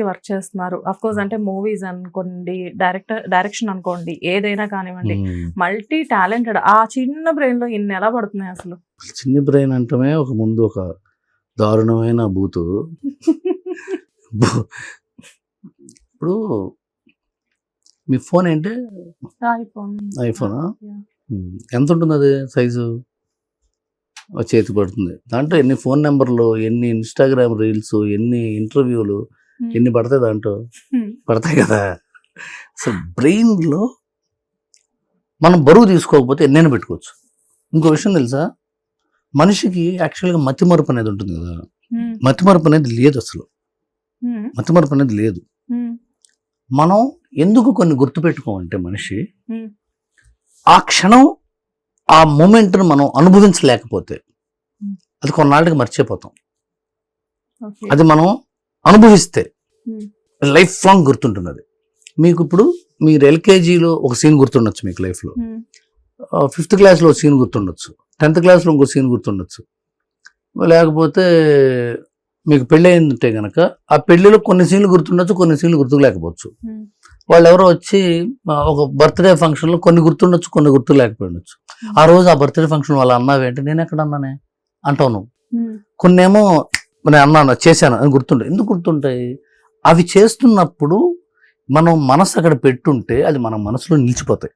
కి వర్క్ చేస్తున్నారు. Of course అంటే మూవీస్ అనుకోండి డైరెక్టర్ డైరెక్షన్ అనుకోండి ఏదైనా కానివ్వండి. మల్టీ టాలెంటెడ్ ఆ చిన్న బ్రెయిన్లో ఇన్ని ఎలా పడుతున్నాయి అసలు? చిన్ని బ్రెయిన్ అంటమే ఒక ముందు ఒక దారుణమైన బూతు. ఇప్పుడు మీ ఫోన్ ఏంటి? ఐఫోన్ ఐఫోనా ఎంత ఉంటుంది అది సైజు? చేతి పడుతుంది. దాంట్లో ఎన్ని ఫోన్ నెంబర్లు ఎన్ని ఇన్స్టాగ్రామ్ రీల్స్ ఎన్ని ఇంటర్వ్యూలు ఎన్ని పడతాయి దాంట్లో? పడతాయి కదా. అసలు బ్రెయిన్లో మనం బరువు తీసుకోకపోతే ఎన్నైనా పెట్టుకోవచ్చు. ఇంకో విషయం తెలుసా? మనిషికి యాక్చువల్గా మతిమరుపు అనేది ఉంటుంది కదా. మతిమరుపు అనేది లేదు అసలు. మతిమరుపు అనేది లేదు. మనం ఎందుకు కొన్ని గుర్తుపెట్టుకోమంటే మనిషి. ఆ క్షణం ఆ మూమెంట్ను మనం అనుభవించలేకపోతే. అది కొన్నాళ్ళకి మర్చిపోతాం. అది మనం అనుభవిస్తే. లైఫ్ లాంగ్ గుర్తుంటుంది అది మీకు ఇప్పుడు మీరు ఎల్కేజీలో ఒక సీన్ గుర్తుండొచ్చు మీకు లైఫ్లో. ఫిఫ్త్ క్లాస్లో ఒక సీన్ గుర్తుండొచ్చు. టెన్త్ క్లాస్లో ఇంకో సీన్ గుర్తుండొచ్చు. లేకపోతే మీకు పెళ్ళి అయిందంటే కనుక ఆ పెళ్ళిలో కొన్ని సీన్లు గుర్తుండొచ్చు కొన్ని సీన్లు గుర్తులేకపోవచ్చు. వాళ్ళు ఎవరో వచ్చి ఒక బర్త్డే ఫంక్షన్లో కొన్ని గుర్తుండొచ్చు కొన్ని గుర్తు లేకపోయిండొచ్చు ఆ రోజు ఆ బర్త్డే ఫంక్షన్ వాళ్ళు అన్నావేంటి నేను ఎక్కడ అన్నానే అంటావు నువ్వు. కొన్ని ఏమో నేను అన్నాను చేశాను అని గుర్తుంటాయి ఎందుకు గుర్తుంటాయి? అవి చేస్తున్నప్పుడు మనం మనసు అక్కడ పెట్టుంటే అది మన మనసులో నిలిచిపోతాయి.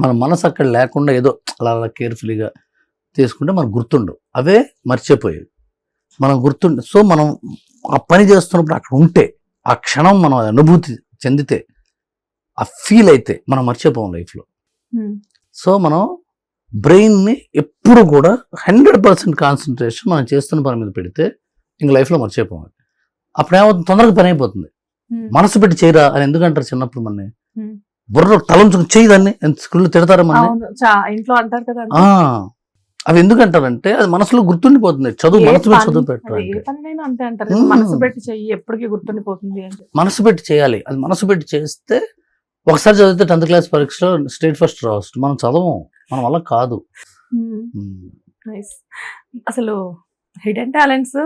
మన మనసు అక్కడ లేకుండా ఏదో అలా అలా కేర్ఫుల్గా తీసుకుంటే మనకు గుర్తుండవు. అవే మర్చిపోయేవి. మనం గుర్తుండే సో మనం ఆ పని చేస్తున్నప్పుడు అక్కడ ఉంటే ఆ క్షణం మనం అనుభూతి చెందితే ఆ ఫీల్ అయితే మనం మర్చిపోం లైఫ్లో. సో మనం బ్రెయిన్ని ఎప్పుడు కూడా హండ్రెడ్ పర్సెంట్ కాన్సన్ట్రేషన్ మనం చేస్తున్న పని మీద పెడితే ఇంక లైఫ్లో మర్చిపోం అప్పుడు ఏమవుతుంది? తొందరగా పని అయిపోతుంది. మనసు పెట్టి చేయరా అని ఎందుకంటారు చిన్నప్పుడు మన. బుర్ర తలంచుకుని చేయదాన్ని స్కూల్లో తిడతారా మన ఇంట్లో అంటారు కదా ఆ, అవి ఎందుకంటారంటే అది మనసులో గుర్తుండిపోతుంది. చదువు మనసు మీద చదువు మ్మ్. మనసు పెట్టి చెయ్యి ఎప్పటికీ గుర్తుండిపోతుంది. మనసు పెట్టి చేయాలి. అది మనసు పెట్టి చేస్తే ఒకసారి చదివితే టెన్త్ క్లాస్ పరీక్షలో స్టేట్ ఫస్ట్ రావచ్చు. మనం చదవం. మన వల్ల కాదు. అసలు హిడెన్ టాలెంట్స్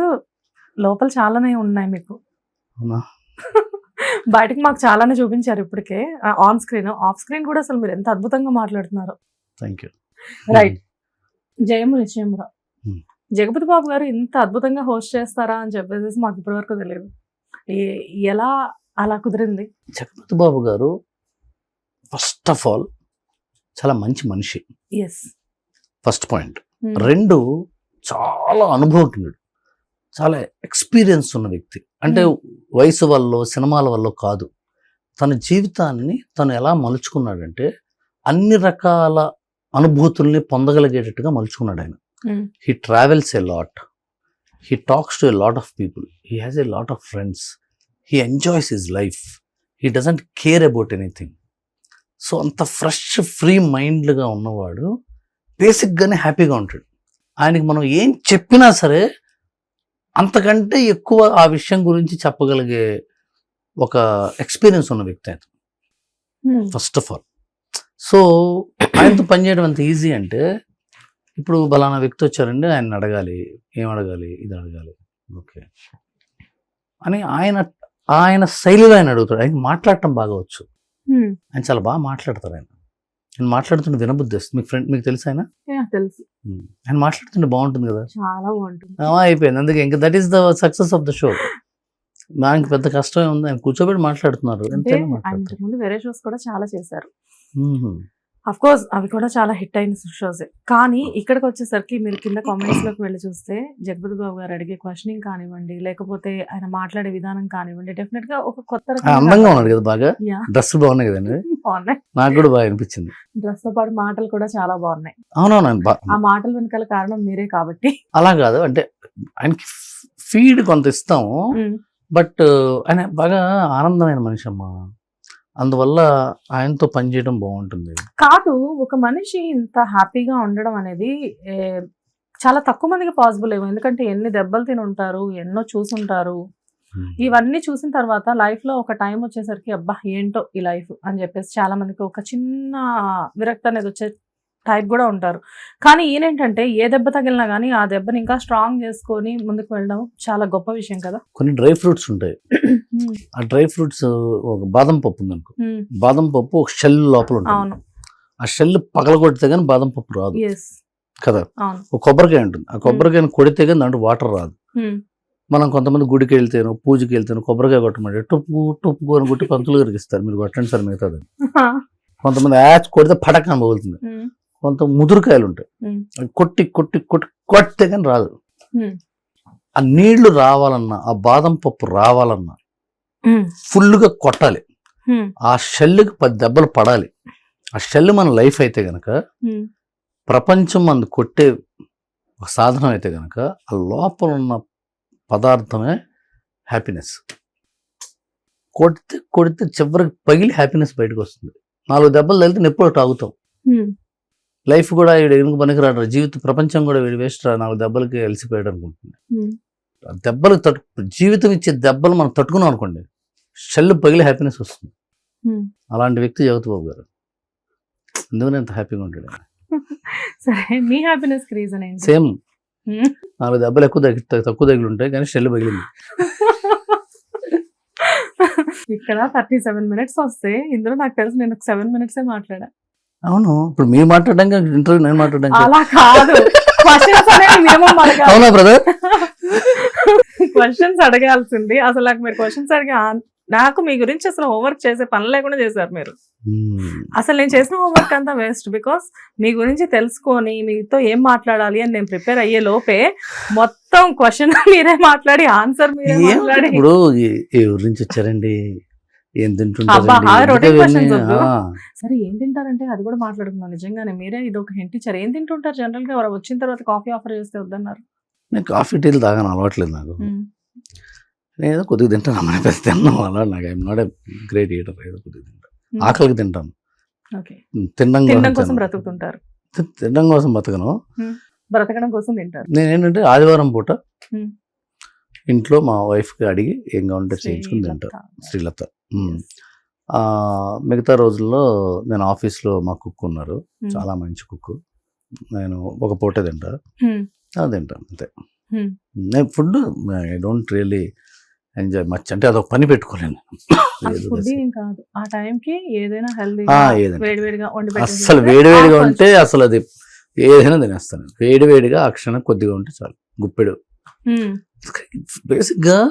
లోపల చాలానే ఉన్నాయి మీకు. అవునా? బయటకు మాకు చాలానే చూపించారు ఇప్పటికే. ఆన్ స్క్రీన్ ఆఫ్ స్క్రీన్ కూడా అసలు మీరు ఎంత అద్భుతంగా మాట్లాడుతున్నారు. థ్యాంక్ యూ రైట్ జయము నిశ్చయమురా. జగపతి బాబు గారు ఇంత అద్భుతంగా హోస్ట్ చేస్తారా అని చెప్పేసి మాకు ఇప్పటివరకు తెలియదు. ఎలా అలా కుదిరింది? జగపతి బాబు గారు ఫస్ట్ ఆఫ్ ఆల్ చాలా మంచి మనిషి. ఎస్ ఫస్ట్ పాయింట్ రెండు చాలా అనుభవజ్ఞుడు. చాలా ఎక్స్పీరియన్స్ ఉన్న వ్యక్తి. అంటే వయసు వల్ల సినిమాల వల్ల కాదు. తన జీవితాన్ని తను ఎలా మలుచుకున్నాడంటే అన్ని రకాల అనుభూతుల్ని పొందగలిగేటట్టుగా మలుచుకున్నాడు ఆయన. He travels a lot he talks to a lot of people he has a lot of friends he enjoys his life he doesn't care about anything so అంత ఫ్రెష్ ఫ్రీ మైండ్గా ఉన్నవాడు బేసిక్గానే హ్యాపీగా ఉంటాడు. ఆయనకి మనం ఏం చెప్పినా సరే అంతకంటే ఎక్కువ ఆ విషయం గురించి చెప్పగలిగే ఒక ఎక్స్పీరియన్స్ ఉన్న వ్యక్తి ఆయన. ఫస్ట్ ఆఫ్ ఆల్ సో ఆయనతో పనిచేయడం ఎంత ఈజీ అంటే ఇప్పుడు బలానా వ్యక్తి వచ్చారండి ఆయన అడగాలి. ఏం అడగాలి? ఇది అడగాలి. ఓకే. అని ఆయన ఆయన శైలిలో ఆయన అడుగుతాడు. ఆయన మాట్లాడటం బాగా వచ్చు. ఆయన చాలా బాగా మాట్లాడతారు ఆయన. ఆయన మాట్లాడుతుంటే వినబుద్ధి వస్తుంది. మీకు ఫ్రెండ్ మీకు తెలుసు ఆయన? తెలుసు. ఆయన మాట్లాడుతుంటే బాగుంటుంది కదా? చాలా బాగుంటుంది. అయిపోయింది. అందుకే ఇంకా that is the success of the show నాకు పెద్ద కష్టమే ఉంది ఆయన కూర్చోబెట్టి మాట్లాడుతున్నారు. వేరే షోస్ కూడా చాలా చేశారు. అఫ్ కోర్స్ అవి కూడా చాలా హిట్ అయిన షోస్ కానీ ఇక్కడికి వచ్చేసరికి మీరు కింద కామెంట్స్లోకి వెళ్ళి చూస్తే జగపతి బాబు గారు అడిగే క్వశ్చనింగ్ కానివ్వండి లేకపోతే ఆయన మాట్లాడే విధానం కానివ్వండి డెఫినెట్గా ఒక కొత్త అందంగా ఉన్నాడు కదా బాగా? డ్రెస్ బాగున్నాయి కదండి? బాగున్నాయి. నాకు కూడా బాగా అనిపించింది. డ్రెస్తో పాటు మాటలు కూడా చాలా బాగున్నాయి. అవునవును ఆ మాటల వెనకాల కారణం మీరే కాబట్టి. అలా కాదు అంటే ఆయనకి ఫీడ్ కొంత ఇస్తాము బట్ ఆయన బాగా ఆనందమైన మనిషి అమ్మా. అందువల్ల ఆయనతో పనిచేయడం బాగుంటుంది. కాదు ఒక మనిషి ఇంత హ్యాపీగా ఉండడం అనేది చాలా తక్కువ మందికి పాసిబుల్ ఏమో. ఎందుకంటే ఎన్ని దెబ్బలు తిని ఉంటారు ఎన్నో చూసుంటారు. ఇవన్నీ చూసిన తర్వాత లైఫ్లో ఒక టైం వచ్చేసరికి అబ్బా ఏంటో ఈ లైఫ్ అని చెప్పేసి చాలా మందికి ఒక చిన్న విరక్తి అనేది వచ్చే టైప్ కూడా ఉంటారు. కానీ ఈయనేంటంటే ఏ దెబ్బ తగిలినా కానీ ఆ దెబ్బని ఇంకా స్ట్రాంగ్ చేసుకొని ముందుకు వెళ్ళడం చాలా గొప్ప విషయం కదా. కొన్ని డ్రై ఫ్రూట్స్ ఉంటాయి. ఆ డ్రై ఫ్రూట్స్ ఒక బాదం పప్పు ఉందనుకో ఉమ్, బాదం పప్పు ఒక షెల్ లోపల ఉంటుంది. అవును. ఆ షెల్ పగలగొడితే కానీ బాదం పప్పు రాదు. కదా? ఒక కొబ్బరికాయ ఉంటుంది. ఆ కొబ్బరికాయని కొడితే కానీ దాంట్లో వాటర్ రాదు. మనం కొంతమంది గుడికి వెళ్తేను పూజకి వెళ్తేను కొబ్బరికాయ కొట్టమంటే టుప్పు టుప్పు అని కొట్టి పంతులు గారికి ఇస్తారు. మీరు కొట్టండి సార్ మిగతాది కొంతమంది యాచ్ కొడితే పటకన పగులుతుంది ఉమ్, కొంత ముదురుకాయలు ఉంటాయి కొట్టి కొట్టి కొట్టి కొడితే కానీ రాదు. ఆ నీళ్ళు రావాలన్నా ఆ బాదం పప్పు రావాలన్నా ఫుల్గా కొట్టాలి. ఆ షెల్లుకి పది దెబ్బలు పడాలి. ఆ షెల్ మన లైఫ్ అయితే గనక ప్రపంచం మన కొట్టే ఒక సాధనం అయితే గనక ఆ లోపల ఉన్న పదార్థమే హ్యాపీనెస్. కొడితే కొడితే చివరికి పగిలి హ్యాపీనెస్ బయటకు వస్తుంది నాలుగు దెబ్బలు తగిలితే నెప్పుడు తాగుతాం. లైఫ్ కూడా వీడు ఎందుకు పనికిరాడు జీవిత ప్రపంచం కూడా వీడు వేస్ట్ రా. నాలుగు దెబ్బలకి ఉమ్. ఆ దెబ్బలు తట్టు జీవితం ఇచ్చే దెబ్బలు మనం తట్టుకున్నాం అనుకోండి షెల్ పగిలి హ్యాపీనెస్ వస్తుంది. అలాంటి వ్యక్తి జగత్ బాబు గారు ఎందుకని ఎంత హ్యాపీగా ఉంటాడు? సరే మీ హ్యాపీనెస్ రీజన్ సేమ్. నాలుగు దెబ్బలు ఎక్కువ తగ్గి తక్కువ తగిలి ఉంటాయి కానీ షెల్ పగిలింది. ఇక్కడ థర్టీ సెవెన్ మినిట్స్ వస్తే ఇందులో నాకు తెలుసు నేను సెవెన్ మినిట్స్ మాట్లాడా. అవును. ఇప్పుడు మీరు మాట్లాడడానికి ఇంటర్వ్యూ నేను మాట్లాడడానికి అలా కాదు. అవునా బ్రదర్ క్వశ్చన్స్ అడగాల్సింది. అసలు నాకు మీరు క్వశ్చన్స్ అడిగి నాకు మీ గురించి అసలు హోంవర్క్ చేసే పని లేకుండా చేశారు మీరు. అసలు నేను చేసిన హోంవర్క్ అంతా వేస్ట్ బికాస్ మీ గురించి తెలుసుకొని మీతో ఏం మాట్లాడాలి అని నేను ప్రిపేర్ అయ్యే లోపే మొత్తం క్వశ్చన్ మీరే మాట్లాడి ఆన్సర్ మీరే మాట్లాడి. ఇప్పుడు నుంచి వచ్చారండి? ఏం. ఆ, సరే ఏం తింటారంటే అది కూడా మాట్లాడుకుందాం. నిజంగానే మీరే ఇది ఒక హింట్ ఇచ్చారు. ఏం తింటుంటారు జనరల్గా? ఎవరు వచ్చిన తర్వాత కాఫీ ఆఫర్ చేస్తే వద్దన్నారు. నేను కాఫీ టీలు తాగాను అలవాట్లేదు నాకు. నేను కొద్దిగా తింటాను అమ్మాయి పెద్ద తిన్నాను అలా నాకు. I'm not a great eater ఏదో కొద్దిగా తింటాను. ఆకలికి తింటాను. తినడం కోసం తినను. బ్రతుకుతుంటారు. తినడం కోసం బతకను. బ్రతకడం కోసం తింటారు. నేను ఏంటంటే ఆదివారం పూట. ఇంట్లో మా వైఫ్కి అడిగి ఏం కావాలంటే చేయించుకుని. తింటాను శ్రీలత. మిగతా రోజుల్లో నేను ఆఫీస్లో మా కుక్ ఉన్నారు. చాలా మంచి కుక్. నేను ఒక పూటే తింటా. అది తింటాను అంతే. నేను food I don't really enjoy much. అంటే అదొక పని పెట్టుకోలేను. ఆ ఏదైనా హెల్దీ ఏదైనా. వేడివేడిగా ఉంటే అసలు అది ఏదైనా తినేస్తాను వేడివేడిగా ఆ క్షణం కొద్దిగా ఉంటే చాలు. గుప్పెడు. బేసిక్గా